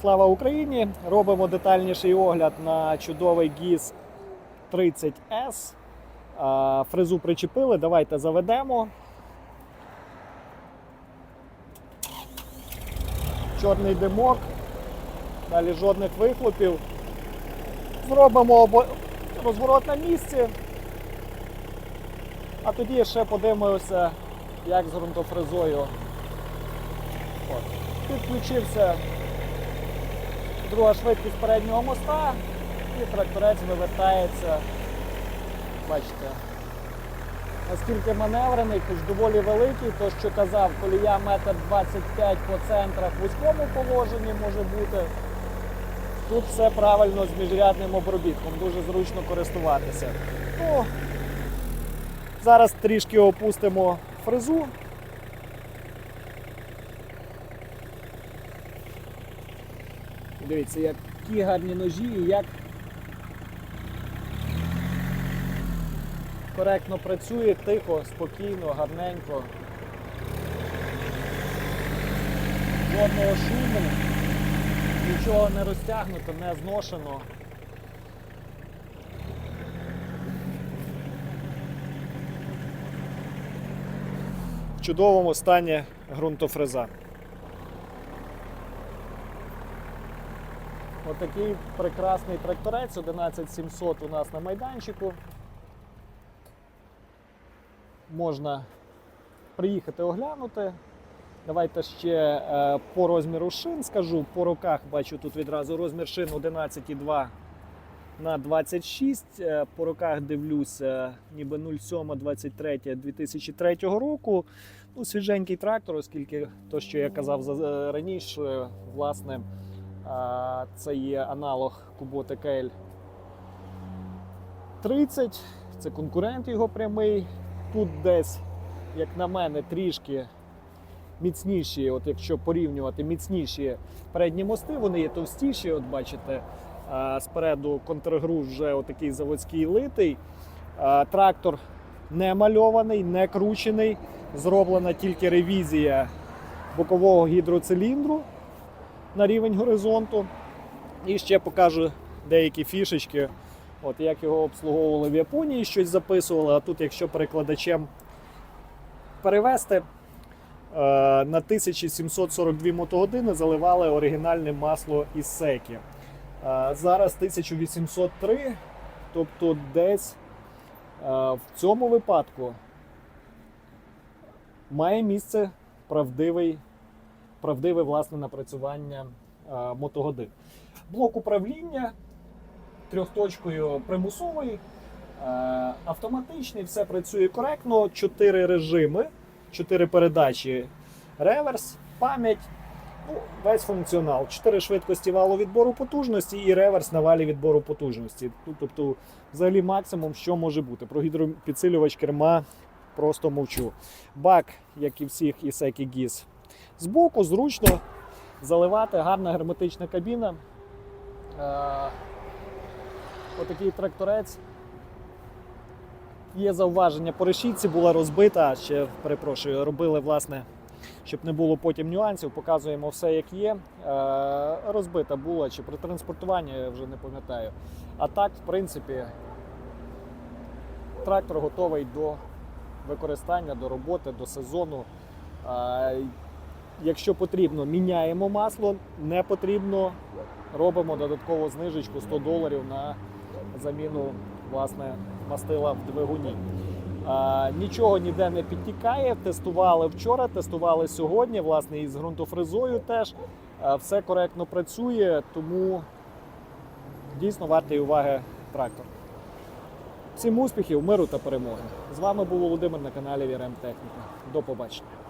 Слава Україні! Робимо детальніший огляд на чудовий 30S. А, Фрезу причепили, давайте заведемо. Чорний димок, далі жодних вихлопів. Зробимо розворот на місці. А тоді ще подивимося, як з ґрунтофрезою. От. Підключився друга швидкість переднього моста і тракторець вивертається. Бачите, наскільки маневрений, хоч доволі великий, то що казав, колія метр 25 по центрах в вузькому положенні може бути. Тут все правильно з міжрядним обробітком, дуже зручно користуватися. Ну, зараз трішки опустимо фрезу. Дивіться, які гарні ножі і як коректно працює, тихо, спокійно, гарненько. Жодного шуму, нічого не розтягнуто, не зношено. В чудовому стані ґрунтофреза. Отакий прекрасний тракторець 11700 у нас на майданчику. Можна приїхати оглянути. Давайте ще е, по розміру шин скажу. По роках бачу тут відразу розмір шин 11,2 на 26. Е, По роках дивлюся, ніби 07 23 2003 року. Ну, свіженький трактор, оскільки то, що я казав раніше, власне. Це є аналог Kubota KL 30, це конкурент його прямий. Тут десь, як на мене, трішки міцніші, от якщо порівнювати міцніші передні мости, вони є товстіші, от бачите, спереду контргруз вже отакий заводський литий. Трактор не мальований, не кручений, зроблена тільки ревізія бокового гідроциліндру на рівень горизонту. І ще покажу деякі фішечки, от як його обслуговували в Японії, щось записували. А тут, якщо перекладачем перевести, е, на 1742 мотогодини заливали оригінальне масло із секі. Е, Зараз 1803, тобто десь е, в цьому випадку має місце правдивий правдиве власне напрацювання е, мотогодин. Блок управління трьохточкою примусовий, е, автоматичний, все працює коректно. Чотири режими, чотири передачі, реверс, пам'ять. Ну, весь функціонал. Чотири швидкості валу відбору потужності і реверс на валі відбору потужності. Ну, Тобто, взагалі максимум, що може бути. Про гідропідсилювач керма просто мовчу. Бак, як і всіх Ісекі GIS, Збоку зручно заливати, гарна герметична кабіна. Е, Отакий тракторець. Є зауваження по решітці, була розбита, ще перепрошую, робили, власне, щоб не було потім нюансів, показуємо все, як є. Е, Розбита була чи при транспортуванні, я вже не пам'ятаю. А так, в принципі, трактор готовий до використання, до роботи, до сезону. Якщо потрібно, міняємо масло, не потрібно, робимо додаткову знижечку 100 доларів на заміну власне, мастила в двигуні. А, нічого ніде не підтікає. Тестували вчора, тестували сьогодні, власне, і з ґрунтофрезою теж. А, все коректно працює, тому дійсно вартий уваги трактор. Всім успіхів, миру та перемоги. З вами був Володимир на каналі VRM Техніка. До побачення.